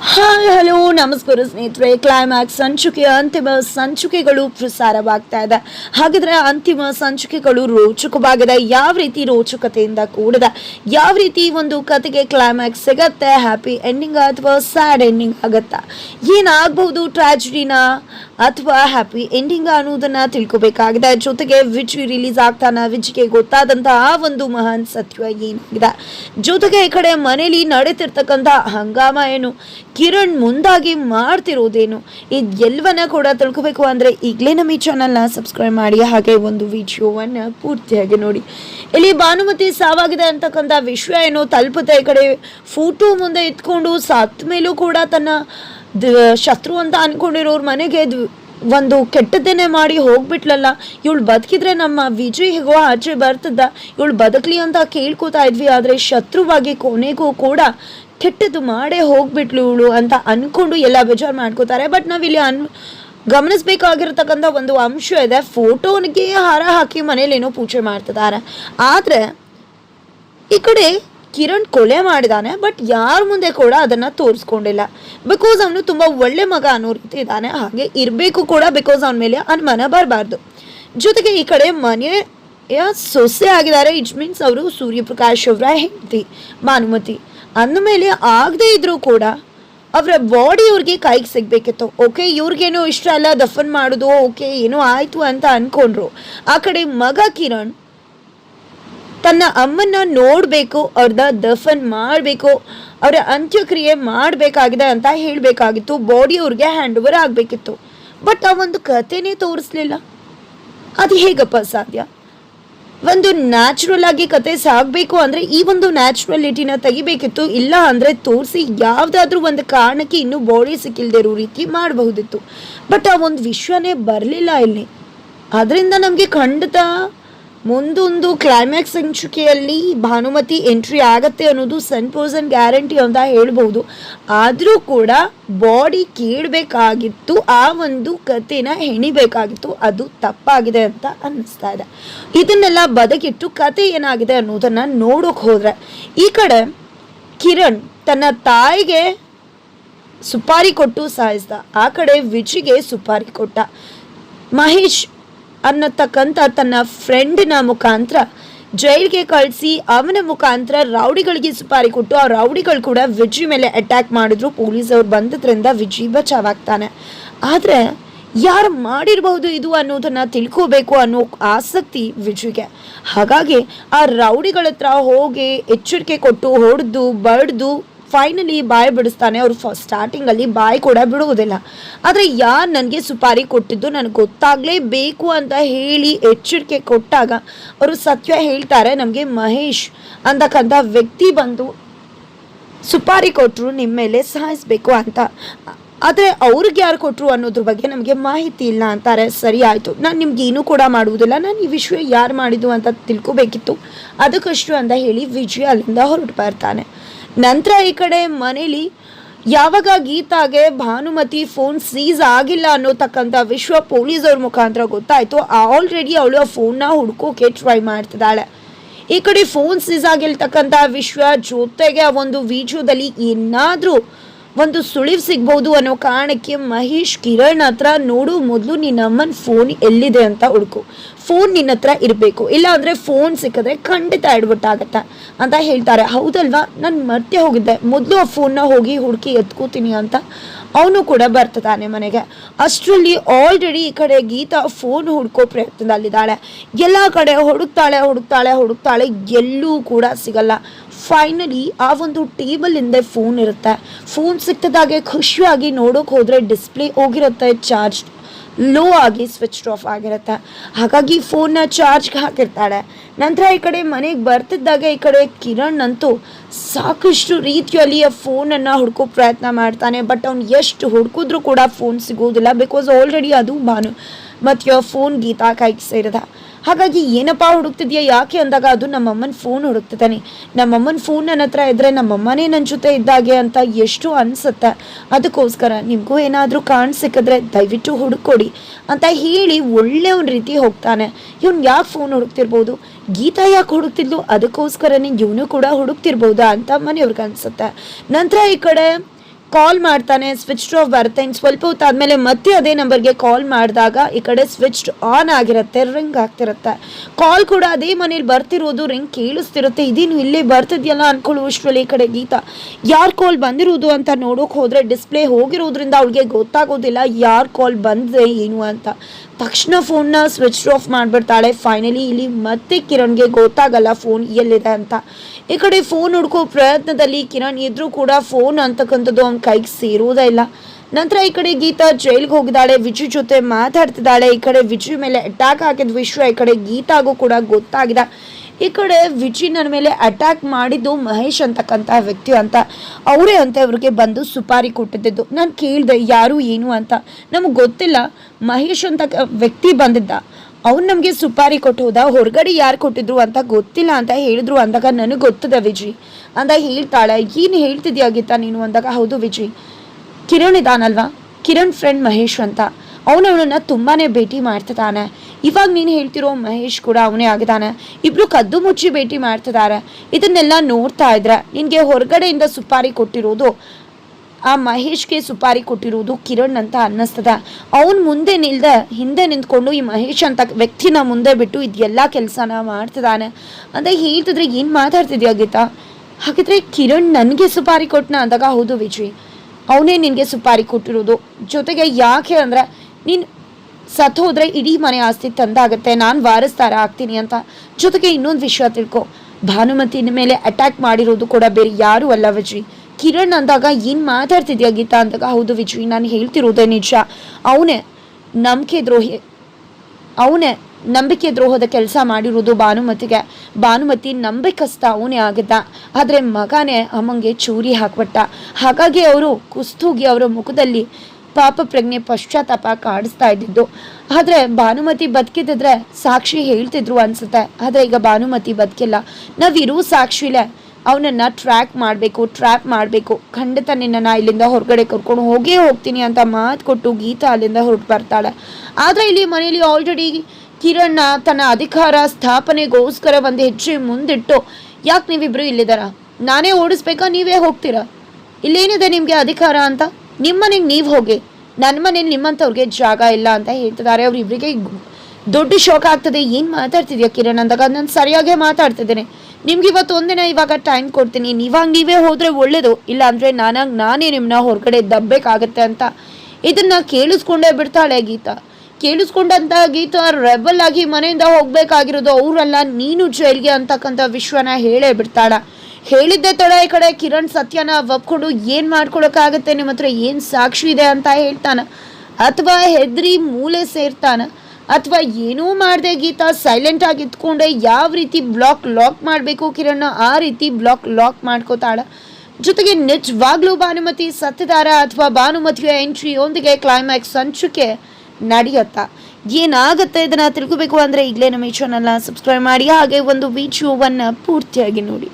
Hi, hello, ನಮಸ್ಕಾರ ಸ್ನೇಹಿತರೆ. Climax ಸಂಚುಕೆಯ ಅಂತಿಮ ಸಂಚಿಕೆಗಳು ಪ್ರಸಾರವಾಗ್ತಾ ಇದೆ. ಹಾಗಿದ್ರೆ ಅಂತಿಮ ಸಂಚಿಕೆಗಳು ರೋಚಕವಾಗಿದೆ. ಯಾವ ರೀತಿ ರೋಚಕತೆಯಿಂದ ಕೂಡಿದೆ? ಯಾವ ರೀತಿ ಒಂದು ಕತೆಗೆ ಕ್ಲೈಮ್ಯಾಕ್ಸ್ ಸಿಗತ್ತೆ? ಹ್ಯಾಪಿ ಎಂಡಿಂಗ್ ಅಥವಾ ಸ್ಯಾಡ್ ಎಂಡಿಂಗ್ ಆಗತ್ತಾ? ಏನಾಗಬಹುದು ಟ್ರಾಜಿಡಿನ ಅಥವಾ ಹ್ಯಾಪಿ ಎಂಡಿಂಗ್ ಅನ್ನೋದನ್ನ ತಿಳ್ಕೊಬೇಕಾಗಿದೆ. ಜೊತೆಗೆ ವಿಜಿ ರಿಲೀಸ್ ಆಗ್ತಾನ. ವಿಜಿಗೆ ಗೊತ್ತಾದಂತಹ ಆ ಒಂದು ಮಹಾನ್ ಸತ್ಯ ಏನಾಗಿದೆ? ಜೊತೆಗೆ ಈ ಕಡೆ ಮನೇಲಿ ನಡೀತಿರ್ತಕ್ಕಂಥ ಹಂಗಾಮ ಏನು? ಕಿರಣ್ ಮುಂದಾಗಿ ಮಾಡ್ತಿರೋದೇನು? ಇದೆಲ್ಲವನ್ನ ಕೂಡ ತಿಳ್ಕೊಬೇಕು ಅಂದರೆ ಈಗಲೇ ನಮ್ಮ ಈ ಚಾನಲ್ನ ಸಬ್ಸ್ಕ್ರೈಬ್ ಮಾಡಿ, ಹಾಗೆ ಒಂದು ವಿಡಿಯೋವನ್ನು ಪೂರ್ತಿಯಾಗಿ ನೋಡಿ. ಇಲ್ಲಿ ಭಾನುಮತಿ ಸಾವಾಗಿದೆ ಅಂತಕ್ಕಂಥ ವಿಷಯ ಏನು ತಲುಪುತ್ತೆ. ಈ ಕಡೆ ಫೋಟೋ ಮುಂದೆ ಇಟ್ಕೊಂಡು ಸತ್ ಮೇಲೂ ಕೂಡ ತನ್ನ ಶತ್ರು ಅಂತ ಅನ್ಕೊಂಡಿರೋರ್ ಮನೆಗೆ ಒಂದು ಕೆಟ್ಟದ್ದೇನೆ ಮಾಡಿ ಹೋಗ್ಬಿಟ್ಲಲ್ಲ. ಇವಳು ಬದುಕಿದ್ರೆ ನಮ್ಮ ವಿಜಯ್ ಹೇಗೋ ಆಚೆ ಬರ್ತದ ಇವಳು ಬದುಕಲಿ ಅಂತ ಕೇಳ್ಕೊತಾ ಇದ್ವಿ, ಆದರೆ ಶತ್ರುವಾಗಿ ಕೊನೆಗೂ ಕೂಡ ಕೆಟ್ಟದ್ದು ಮಾಡೇ ಹೋಗ್ಬಿಟ್ಲು ಇವಳು ಅಂತ ಅಂದ್ಕೊಂಡು ಎಲ್ಲ ಬೇಜಾರು ಮಾಡ್ಕೋತಾರೆ. ಬಟ್ ನಾವಿಲ್ಲಿ ಅನ್, ಗಮನಿಸ್ಬೇಕಾಗಿರ್ತಕ್ಕಂಥ ಒಂದು ಅಂಶ ಇದೆ. ಫೋಟೋನಿಗೆ ಹಾರ ಹಾಕಿ ಮನೇಲಿ ಏನೋ ಪೂಜೆ ಮಾಡ್ತಿದ್ದಾರೆ. ಆದರೆ ಈ ಕಡೆ ಕಿರಣ್ ಕೊಲೆ ಮಾಡಿದಾನೆ ಬಟ್ ಯಾರ ಮುಂದೆ ಕೂಡ ಅದನ್ನ ತೋರಿಸ್ಕೊಂಡಿಲ್ಲ. ಬಿಕಾಸ್ ಅವನು ತುಂಬಾ ಒಳ್ಳೆ ಮಗ ಅನ್ನೋ ಹಾಗೆ ಇರಬೇಕು ಕೂಡ ಬಿಕಾಸ್ ಅವನ ಮೇಲೆ ಅನುಮಾನ ಬರಬಾರ್ದು. ಜೊತೆಗೆ ಈ ಕಡೆ ಮನೆಯ ಸೊಸೆ ಆಗಿದ್ದಾರೆ. ಇಟ್ ಮೀನ್ಸ್ ಅವರು ಸೂರ್ಯಪ್ರಕಾಶ್ ಅವರ ಹೆಂಡತಿ, ಭಾನುಮತಿ. ಅಂದಮೇಲೆ ಆಗದೆ ಇದ್ರೂ ಕೂಡ ಅವರ ಬಾಡಿ ಇವ್ರಿಗೆ ಕೈಗೆ ಸಿಗಬೇಕಿತ್ತು. ಓಕೆ ಇವ್ರಿಗೇನು ಇಷ್ಟ ಅಲ್ಲ, ದಫನ್ ಮಾಡೋದು ಓಕೆ ಏನೋ ಆಯ್ತು ಅಂತ ಅನ್ಕೊಂಡ್ರು. ಆ ಕಡೆ ಮಗ ಕಿರಣ್ ತನ್ನ ಅಮ್ಮನ್ನ ನೋಡಬೇಕು, ಅವ್ರದ ದಫನ್ ಮಾಡಬೇಕು, ಅವರ ಅಂತ್ಯಕ್ರಿಯೆ ಮಾಡಬೇಕಾಗಿದೆ ಅಂತ ಹೇಳಬೇಕಾಗಿತ್ತು. ಬಾಡಿ ಅವ್ರಿಗೆ ಹ್ಯಾಂಡ್ ಓವರ್ ಆಗಬೇಕಿತ್ತು. ಬಟ್ ಆ ಒಂದು ಕಥೆನೇ ತೋರಿಸ್ಲಿಲ್ಲ. ಅದು ಹೇಗಪ್ಪ ಸಾಧ್ಯ? ಒಂದು ನ್ಯಾಚುರಲ್ ಆಗಿ ಕತೆ ಸಾಗಬೇಕು ಅಂದ್ರೆ ಈ ಒಂದು ನ್ಯಾಚುರಲಿಟಿನ ತೆಗಿಬೇಕಿತ್ತು. ಇಲ್ಲ ಅಂದ್ರೆ ತೋರಿಸಿ ಯಾವುದಾದ್ರೂ ಒಂದು ಕಾರಣಕ್ಕೆ ಇನ್ನೂ ಬಾಡಿ ಸಿಕ್ಕಿಲ್ದೇ ಇರೋ ರೀತಿ ಮಾಡಬಹುದಿತ್ತು. ಬಟ್ ಆ ಒಂದು ವಿಶ್ವನೇ ಬರಲಿಲ್ಲ ಇಲ್ಲಿ. ಅದರಿಂದ ನಮಗೆ ಖಂಡಿತ ಮುಂದೊಂದು ಕ್ಲೈಮ್ಯಾಕ್ಸ್ ಸಂಚಿಕೆಯಲ್ಲಿ ಭಾನುಮತಿ ಎಂಟ್ರಿ ಆಗತ್ತೆ ಅನ್ನೋದು ಸನ್ ಪರ್ಸನ್ ಗ್ಯಾರಂಟಿ ಅಂತ ಹೇಳ್ಬೋದು. ಆದರೂ ಕೂಡ ಬಾಡಿ ಕೇಳಬೇಕಾಗಿತ್ತು, ಆ ಒಂದು ಕಥೆನ ಹೆಣಿಬೇಕಾಗಿತ್ತು. ಅದು ತಪ್ಪಾಗಿದೆ ಅಂತ ಅನ್ನಿಸ್ತಾ ಇದೆ. ಇದನ್ನೆಲ್ಲ ಬದಕಿಟ್ಟು ಕತೆ ಏನಾಗಿದೆ ಅನ್ನೋದನ್ನು ನೋಡೋಕೆ ಹೋದರೆ, ಈ ಕಡೆ ಕಿರಣ್ ತನ್ನ ತಾಯಿಗೆ ಸುಪಾರಿ ಕೊಟ್ಟು ಸಾಯಿಸ್ದ, ಆ ಕಡೆ ವಿಜಿಗೆ ಸುಪಾರಿ ಕೊಟ್ಟ. ಮಹೇಶ್ ಅನ್ನತಕ್ಕಂಥ ತನ್ನ ಫ್ರೆಂಡ್ನ ಮುಖಾಂತರ ಜೈಲ್ಗೆ ಕಳಿಸಿ ಅವನ ಮುಖಾಂತರ ರೌಡಿಗಳಿಗೆ ಸುಪಾರಿ ಕೊಟ್ಟು ಆ ರೌಡಿಗಳು ಕೂಡ ವಿಜಿ ಮೇಲೆ ಅಟ್ಯಾಕ್ ಮಾಡಿದ್ರು. ಪೊಲೀಸ್ ಅವ್ರು ಬಂದದ್ರಿಂದ ವಿಜಿ ಬಚಾವಾಗ್ತಾನೆ. ಆದರೆ ಯಾರು ಮಾಡಿರಬಹುದು ಇದು ಅನ್ನೋದನ್ನ ತಿಳ್ಕೋಬೇಕು ಅನ್ನೋ ಆಸಕ್ತಿ ವಿಜಿಗೆ. ಹಾಗಾಗಿ ಆ ರೌಡಿಗಳ ಹತ್ರ ಹೋಗಿ ಎಚ್ಚರಿಕೆ ಕೊಟ್ಟು ಹೊಡೆದು, ಬಡ್ದು ಫೈನಲಿ ಬಾಯಿ ಬಿಡಿಸ್ತಾನೆ. ಅವರು ಫಸ್ಟ್ ಸ್ಟಾರ್ಟಿಂಗಲ್ಲಿ ಬಾಯಿ ಕೂಡ ಬಿಡುವುದಿಲ್ಲ. ಆದರೆ ಯಾರು ನನಗೆ ಸುಪಾರಿ ಕೊಟ್ಟಿದ್ದು ನನಗೆ ಗೊತ್ತಾಗಲೇಬೇಕು ಅಂತ ಹೇಳಿ ಎಚ್ಚರಿಕೆ ಕೊಟ್ಟಾಗ ಅವರು ಸತ್ಯ ಹೇಳ್ತಾರೆ ನಮಗೆ ಮಹೇಶ್ ಅಂತಕ್ಕಂಥ ವ್ಯಕ್ತಿ ಬಂದು ಸುಪಾರಿ ಕೊಟ್ಟರು ನಿಮ್ಮ ಮೇಲೆ ಸಹಾಯಿಸಬೇಕು ಅಂತ. ಆದರೆ ಅವ್ರಿಗೆ ಯಾರು ಕೊಟ್ಟರು ಅನ್ನೋದ್ರ ಬಗ್ಗೆ ನಮಗೆ ಮಾಹಿತಿ ಇಲ್ಲ ಅಂತಾರೆ. ಸರಿ ಆಯಿತು. ನಾನು ನಿಮ್ಗೆ ಏನೂ ಕೂಡ ಮಾಡುವುದಿಲ್ಲ. ನಾನು ಈ ವಿಷಯ ಯಾರು ಮಾಡಿದ್ದು ಅಂತ ತಿಳ್ಕೊಬೇಕಿತ್ತು. ಅದಕ್ಕಷ್ಟು ಅಂತ ಹೇಳಿ ವಿಜಯ ಅಲ್ಲಿಂದ ಹೊರಟು ಬರ್ತಾನೆ. ನಂತರ ಈ ಕಡೆ ಮನೇಲಿ ಯಾವಾಗ ಗೀತಾಗೆ ಭಾನುಮತಿ ಫೋನ್ ಸೀಸ್ ಆಗಿಲ್ಲ ಅನ್ನೋತಕ್ಕಂಥ ವಿಶ್ವ ಪೊಲೀಸ್ ಅವ್ರ ಮುಖಾಂತರ ಗೊತ್ತಾಯ್ತು. ಆಲ್ರೆಡಿ ಅವಳು ಆ ಫೋನ್ನ ಹುಡ್ಕೋಕೆ ಟ್ರೈ ಮಾಡ್ತಿದ್ದಾಳೆ. ಈ ಕಡೆ ಫೋನ್ ಸೀಸ್ ಆಗಿರ್ತಕ್ಕಂಥ ವಿಶ್ವ ಜೊತೆಗೆ ಆ ಒಂದು ವಿಡಿಯೋದಲ್ಲಿ ಏನಾದರೂ ಒಂದು ಸುಳಿವು ಸಿಗ್ಬೋದು ಅನ್ನೋ ಕಾರಣಕ್ಕೆ ಮಹೇಶ್ ಕಿರಣ್ ಹತ್ರ ನೋಡು, ಮೊದಲು ನಿನ್ನ ಅಮ್ಮನ ಫೋನ್ ಎಲ್ಲಿದೆ ಅಂತ ಹುಡುಕು. ಫೋನ್ ನಿನ್ನ ಹತ್ರ ಇರಬೇಕು. ಇಲ್ಲ ಅಂದರೆ ಫೋನ್ ಸಿಕ್ಕಿದ್ರೆ ಖಂಡಿತ ಎಡ್ಬಿಟ್ಟಾಗತ್ತೆ ಅಂತ ಹೇಳ್ತಾರೆ. ಹೌದಲ್ವಾ? ನಾನು ಮರ್ತೆ ಹೋಗಿದ್ದೆ. ಮೊದಲು ಆ ಫೋನ್ನ ಹೋಗಿ ಹುಡುಕಿ ಎತ್ಕೋತೀನಿ ಅಂತ ಅವನು ಕೂಡ ಬರ್ತಿದ್ದಾನೆ ಮನೆಗೆ. ಅಷ್ಟರಲ್ಲಿ ಆಲ್ರೆಡಿ ಈ ಕಡೆ ಗೀತಾ ಫೋನ್ ಹುಡ್ಕೋ ಪ್ರಯತ್ನದಲ್ಲಿದ್ದಾಳೆ. ಎಲ್ಲ ಕಡೆ ಹುಡುಕ್ತಾಳೆ ಹುಡುಕ್ತಾಳೆ ಹುಡುಕ್ತಾಳೆ. ಎಲ್ಲೂ ಕೂಡ ಸಿಗಲ್ಲ. ಫೈನಲಿ ಆ ಒಂದು ಟೇಬಲ್ ಹಿಂದೆ ಫೋನ್ ಇರುತ್ತೆ. ಫೋನ್ ಸಿಕ್ತದಾಗೆ ಖುಷಿಯಾಗಿ ನೋಡೋಕೆ ಹೋದರೆ ಡಿಸ್ಪ್ಲೇ ಹೋಗಿರುತ್ತೆ ಚಾರ್ಜ್ ಲೋ ಆಗಿ ಸ್ವಿಚ್ ಆಫ್ ಆಗಿರುತ್ತೆ. ಹಾಗಾಗಿ ಫೋನ್ನ ಚಾರ್ಜ್ಗೆ ಹಾಕಿರ್ತಾಳೆ. ನಂತರ ಈ ಕಡೆ ಮನೆಗೆ ಬರ್ತಿದ್ದಾಗ ಈ ಕಡೆ ಕಿರಣ್ ಅಂತೂ ಸಾಕಷ್ಟು ರೀತಿಯಲ್ಲಿ ಆ ಫೋನನ್ನು ಹುಡ್ಕೋ ಪ್ರಯತ್ನ ಮಾಡ್ತಾನೆ. ಬಟ್ ಅವ್ನು ಎಷ್ಟು ಹುಡ್ಕಿದ್ರೂ ಕೂಡ ಫೋನ್ ಸಿಗೋದಿಲ್ಲ ಬಿಕಾಸ್ ಆಲ್ರೆಡಿ ಅದು ಬಾನು ಮತ್ತು ಫೋನ್ ಗೀತಾ ಕೈಗೆ ಸೇರಿದ. ಹಾಗಾಗಿ ಏನಪ್ಪಾ ಹುಡುಕ್ತಿದ್ಯಾ? ಯಾಕೆ ಅಂದಾಗ ಅದು ನಮ್ಮಮ್ಮನ ಫೋನ್ ಹುಡುಕ್ತಿದ್ದಾನೆ. ನಮ್ಮಮ್ಮನ ಫೋನ್ ನನ್ನ ಹತ್ರ ಇದ್ದರೆ ನಮ್ಮಮ್ಮನೇ ನನ್ನ ಜೊತೆ ಇದ್ದಾಗೆ ಅಂತ ಎಷ್ಟು ಅನಿಸುತ್ತೆ. ಅದಕ್ಕೋಸ್ಕರ ನಿಮಗೂ ಏನಾದರೂ ಕಾಣ್ ಸಿಕ್ಕಿದ್ರೆ ದಯವಿಟ್ಟು ಹುಡುಕೊಡಿ ಅಂತ ಹೇಳಿ ಒಳ್ಳೆ ಒಂದು ರೀತಿ ಹೋಗ್ತಾನೆ. ಇವ್ನು ಯಾಕೆ ಫೋನ್ ಹುಡುಕ್ತಿರ್ಬೋದು? ಗೀತಾ ಯಾಕೆ ಹುಡುಕ್ತಿದ್ಲು? ಅದಕ್ಕೋಸ್ಕರನೇ ಇವನು ಕೂಡ ಹುಡುಕ್ತಿರ್ಬೋದಾ ಅಂತ ಮನೆಯವ್ರಿಗೆ ಅನಿಸುತ್ತೆ. ನಂತರ ಈ ಕಡೆ ಕಾಲ್ ಮಾಡ್ತಾನೆ ಸ್ವಿಚ್ ಆಫ್ ಬರುತ್ತೆ ಇನ್ನು ಸ್ವಲ್ಪ ಹೊತ್ತು ಆದಮೇಲೆ ಮತ್ತೆ ಅದೇ ನಂಬರ್ಗೆ ಕಾಲ್ ಮಾಡಿದಾಗ ಈ ಕಡೆ ಸ್ವಿಚ್ ಆನ್ ಆಗಿರುತ್ತೆ ರಿಂಗ್ ಆಗ್ತಿರುತ್ತೆ. ಕಾಲ್ ಕೂಡ ಅದೇ ಮನೇಲಿ ಬರ್ತಿರೋದು ರಿಂಗ್ ಕೇಳಿಸ್ತಿರುತ್ತೆ, ಇದೇನು ಇಲ್ಲೇ ಬರ್ತಿದ್ಯಲ್ಲ ಅನ್ಕೊಳ್ಳುವಷ್ಟರಲ್ಲಿ ಈ ಕಡೆ ಗೀತಾ. ಯಾರು ಕಾಲ್ ಬಂದಿರೋದು ಅಂತ ನೋಡೋಕೆ ಹೋದರೆ ಡಿಸ್ಪ್ಲೇ ಹೋಗಿರೋದ್ರಿಂದ ಅವಳಿಗೆ ಗೊತ್ತಾಗೋದಿಲ್ಲ, ಯಾರು ಕಾಲ್ ಬಂದಿದೆ, ಏನು ಅಂತ. ತಕ್ಷಣ ಫೋನ್ನ ಸ್ವಿಚ್ ಆಫ್ ಮಾಡಿಬಿಡ್ತಾಳೆ ಫೈನಲಿ ಇಲ್ಲಿ ಮತ್ತೆ ಕಿರಣ್ಗೆ ಗೊತ್ತಾಗಲ್ಲ ಫೋನ್ ಎಲ್ಲಿದೆ ಅಂತ. ಈ ಕಡೆ ಫೋನ್ ಹುಡ್ಕೋ ಪ್ರಯತ್ನದಲ್ಲಿ ಕಿರಣ್ ಇದ್ರೂ ಕೂಡ ಫೋನ್ ಅಂತಕ್ಕಂಥದ್ದು ಕೈಗೆ ಸೇರೋದೇ ಇಲ್ಲ. ನಂತರ ಈ ಕಡೆ ಗೀತಾ ಜೈಲ್ಗೆ ಹೋಗಿದ್ದಾಳೆ. ವಿಜಯ್ ಜೊತೆ ಮಾತಾಡ್ತಿದ್ದಾಳೆ. ಈ ಕಡೆ ವಿಜಯ್ ಮೇಲೆ ಅಟ್ಯಾಕ್ ಹಾಕಿದ ವಿಶ್ವ, ಈ ಕಡೆ ಗೀತಾಗೂ ಕೂಡ ಗೊತ್ತಾಗಿದೆ. ಈ ಕಡೆ ವಿಜಯ್ ನನ್ನ ಮೇಲೆ ಅಟ್ಯಾಕ್ ಮಾಡಿದ್ದು ಮಹೇಶ್ ಅಂತಕ್ಕಂಥ ವ್ಯಕ್ತಿ ಅಂತ. ಅವರೇ ಅಂತ ಇವ್ರಿಗೆ ಬಂದು ಸುಪಾರಿ ಕೊಟ್ಟಿದ್ದು. ನಾನು ಕೇಳಿದೆ ಯಾರು, ಏನು ಅಂತ. ನಮಗೆ ಗೊತ್ತಿಲ್ಲ. ಮಹೇಶ್ ಅಂತ ವ್ಯಕ್ತಿ ಬಂದಿದ್ದ. ಅವ್ನು ನಮಗೆ ಸುಪಾರಿ ಕೊಟ್ಟು ಹೋದ. ಹೊರಗಡೆ ಯಾರು ಕೊಟ್ಟಿದ್ರು ಅಂತ ಗೊತ್ತಿಲ್ಲ ಅಂತ ಹೇಳಿದ್ರು ಅಂದಾಗ ನನಗೆ ಗೊತ್ತದ ವಿಜಿ. ಅಂತ ಹೇಳ್ತಾಳೆ, ಏನು ಹೇಳ್ತಿದ್ಯಾ ಗೀತಾ ನೀನು? ಅಂದಾಗ, ಹೌದು ವಿಜಿ. ಕಿರಣ್ ಇದಾನಲ್ವಾ? ಕಿರಣ್ ಫ್ರೆಂಡ್ ಮಹೇಶ್ ಅಂತ. ಅವನು ಅವನನ್ನ ತುಂಬಾನೇ ಭೇಟಿ ಮಾಡ್ತಿದ್ದಾನೆ ಇವಾಗ ನೀನು ಹೇಳ್ತಿರೋ ಮಹೇಶ್ ಕೂಡ ಅವನೇ ಆಗಿದ್ದಾನೆ ಇಬ್ರು ಕದ್ದು ಮುಚ್ಚಿ ಭೇಟಿ ಮಾಡ್ತಿದ್ದಾರೆ ಇದನ್ನೆಲ್ಲ ನೋಡ್ತಾ ಇದ್ರೆ ನಿನಗೆ ಹೊರಗಡೆಯಿಂದ ಸುಪಾರಿ ಕೊಟ್ಟಿರೋದು ಆ ಮಹೇಶ್ಗೆ ಸುಪಾರಿ ಕೊಟ್ಟಿರೋದು ಕಿರಣ್ ಅಂತ ಅನ್ನಿಸ್ತದ. ಅವನ್ ಮುಂದೆ ನಿಲ್ದ, ಹಿಂದೆ ನಿಂತ್ಕೊಂಡು ಈ ಮಹೇಶ್ ಅಂತ ವ್ಯಕ್ತಿನ ಮುಂದೆ ಬಿಟ್ಟು ಇದೆಲ್ಲ ಕೆಲಸನ ಮಾಡ್ತಿದ್ದಾನೆ ಅಂತ ಹೇಳ್ತಿದ್ರೆ ಏನು ಮಾತಾಡ್ತಿದ್ಯಾ ಗೀತಾ? ಹಾಗಿದ್ರೆ ಕಿರಣ್ ನನಗೆ ಸುಪಾರಿ ಕೊಟ್ಟನ ಅಂದಾಗ ಹೌದು ವಿಜಯ್ ಅವನೇ ನಿನಗೆ ಸುಪಾರಿ ಕೊಟ್ಟಿರೋದು ಜೊತೆಗೆ ಯಾಕೆ ಅಂದರೆ ನೀನು ಸತ್ತು ಹೋದ್ರೆ ಇಡೀ ಮನೆ ಆಸ್ತಿ ತಂದಾಗತ್ತೆ, ನಾನು ವಾರಸ್ತಾರ ಆಗ್ತೀನಿ ಅಂತ. ಜೊತೆಗೆ ಇನ್ನೊಂದು ವಿಷಯ ತಿಳ್ಕೊ. ಭಾನುಮತಿನ ಮೇಲೆ ಅಟ್ಯಾಕ್ ಮಾಡಿರೋದು ಕೂಡ ಬೇರೆ ಯಾರು ಅಲ್ಲ ವಿಜಯ್ ಕಿರಣ್ ಅಂದಾಗ ಏನು ಮಾತಾಡ್ತಿದ್ಯಾ ಗೀತಾ ಅಂದಾಗ? ಹೌದು ವಿಜಯ್, ನಾನು ಹೇಳ್ತಿರೋದೇ ನಿಜ. ಅವನೇ ನಂಬಿಕೆ ದ್ರೋಹಿ, ಅವನೇ ನಂಬಿಕೆ ದ್ರೋಹದ ಕೆಲಸ ಮಾಡಿರೋದು ಭಾನುಮತಿಗೆ. ಭಾನುಮತಿ ನಂಬಿಕಸ್ತ ಅವನೇ ಆಗಿದ್ದ. ಆದರೆ ಮಗನೇ ಅಮ್ಮಂಗೆ ಚೂರಿ ಹಾಕ್ಬಿಟ್ಟ. ಹಾಗಾಗಿ ಅವರು ಕುಸ್ತೂಗಿ ಅವರ ಮುಖದಲ್ಲಿ ಪಾಪ ಪ್ರಜ್ಞೆ ಪಶ್ಚಾತ್ತಾಪ ಕಾಡಿಸ್ತಾ ಇದ್ದಿದ್ದು. ಆದರೆ ಭಾನುಮತಿ ಬದುಕಿದ್ರೆ ಸಾಕ್ಷಿ ಹೇಳ್ತಿದ್ರು ಅನ್ಸುತ್ತೆ. ಆದರೆ ಈಗ ಭಾನುಮತಿ ಬದುಕಿಲ್ಲ. ನಾವಿರೋ ಸಾಕ್ಷಿಲೇ ಅವನನ್ನ ಟ್ರ್ಯಾಕ್ ಮಾಡಬೇಕು ಟ್ರ್ಯಾಪ್ ಮಾಡಬೇಕು. ಖಂಡಿತ ನಿನ್ನನ್ನು ಇಲ್ಲಿಂದ ಹೊರಗಡೆ ಕರ್ಕೊಂಡು ಹೋಗೇ ಹೋಗ್ತೀನಿ ಅಂತ ಮಾತು ಕೊಟ್ಟು ಗೀತಾ ಅಲ್ಲಿಂದ ಹೊರಟು ಬರ್ತಾಳೆ. ಆದರೆ ಇಲ್ಲಿ ಮನೆಯಲ್ಲಿ ಆಲ್ರೆಡಿ ಕಿರಣ್ಣ ತನ್ನ ಅಧಿಕಾರ ಸ್ಥಾಪನೆಗೋಸ್ಕರ ಒಂದು ಹೆಜ್ಜೆ ಮುಂದಿಟ್ಟು, ಯಾಕೆ ನೀವಿಬ್ಬರು ಇಲ್ಲಿದ್ದಾರ? ನಾನೇ ಓಡಿಸ್ಬೇಕಾ? ನೀವೇ ಹೋಗ್ತೀರಾ? ಇಲ್ಲೇನಿದೆ ನಿಮಗೆ ಅಧಿಕಾರ ಅಂತ? ನಿಮ್ಮ ಮನೆಗೆ ನೀವು ಹೋಗಿ. ನನ್ನ ಮನೇಲಿ ನಿಮ್ಮಂಥವ್ರಿಗೆ ಜಾಗ ಇಲ್ಲ ಅಂತ ಹೇಳ್ತಿದ್ದಾರೆ. ಅವರಿಬ್ರಿಗೆ ದೊಡ್ಡ ಶೋಕ ಆಗ್ತದೆ. ಏನು ಮಾತಾಡ್ತಿದ್ಯಾ ಕಿರಣ್? ಅಂದಾಗ ನಾನು ಸರಿಯಾಗೇ ಮಾತಾಡ್ತಿದ್ದೇನೆ. ನಿಮ್ಗೆ ಇವತ್ತು ಒಂದಿನ ಇವಾಗ ಟೈಮ್ ಕೊಡ್ತೀನಿ. ನೀವಾಗ ನೀವೇ ಹೋದ್ರೆ ಒಳ್ಳೇದು. ಇಲ್ಲ ಅಂದ್ರೆ ನಾನಾಗ ನಾನೇ ನಿಮ್ಮನ್ನ ಹೊರಗಡೆ ದಬ್ಬೇಕಾಗತ್ತೆ ಅಂತ. ಇದನ್ನ ಕೇಳಿಸ್ಕೊಂಡೇ ಬಿಡ್ತಾಳೆ ಗೀತಾ. ಕೇಳಿಸ್ಕೊಂಡಂತ ಗೀತಾ ರೆಬಲ್ ಆಗಿ ಮನೆಯಿಂದ ಹೋಗ್ಬೇಕಾಗಿರೋದು ಅವರಲ್ಲ. ನೀನು ಜೈಲ್ಗೆ ಅಂತಕ್ಕಂಥ ವಿಶ್ವನ ಹೇಳೇ ಬಿಡ್ತಾಳ. ಹೇಳಿದ್ದೆ ತಡ ಈ ಕಡೆ ಕಿರಣ್ ಸತ್ಯನ ಒಪ್ಕೊಂಡು ಏನ್ ಮಾಡ್ಕೊಳಕ್ಕಾಗತ್ತೆ ನಿಮ್ಮ ಹತ್ರ ಏನ್ ಸಾಕ್ಷಿ ಇದೆ ಅಂತ ಹೇಳ್ತಾನ. ಅಥವಾ ಹೆದ್ರಿ ಮೂಲೆ ಸೇರ್ತಾನ. ಅಥವಾ ಏನೂ ಮಾಡದೆ ಗೀತಾ ಸೈಲೆಂಟ್ ಆಗಿ ಇದ್ಕೊಂಡೆ, ಯಾವ ರೀತಿ ಬ್ಲಾಕ್ ಲಾಕ್ ಮಾಡಬೇಕು ಕಿರಣ್ಣ ಆ ರೀತಿ ಬ್ಲಾಕ್ ಲಾಕ್ ಮಾಡ್ಕೋತಾಳ. ಜೊತೆಗೆ ನಿಜವಾಗ್ಲೂ ಭಾನುಮತಿ ಸತ್ಯದಾರ ಅಥವಾ ಭಾನುಮತಿಯ ಎಂಟ್ರಿಯೊಂದಿಗೆ ಕ್ಲೈಮ್ಯಾಕ್ಸ್ ಹಂಚಿಕೆ ನಡೆಯುತ್ತಾ. ಏನಾಗುತ್ತೆ ಇದನ್ನು ತಿಳ್ಕೋಬೇಕು ಅಂದರೆ ಈಗಲೇ ನಮ್ಮ ಈ ಚಾನಲ್ನ ಸಬ್ಸ್ಕ್ರೈಬ್ ಮಾಡಿ, ಹಾಗೆ ಒಂದು ವಿಡಿಯೋವನ್ನು ಪೂರ್ತಿಯಾಗಿ ನೋಡಿ.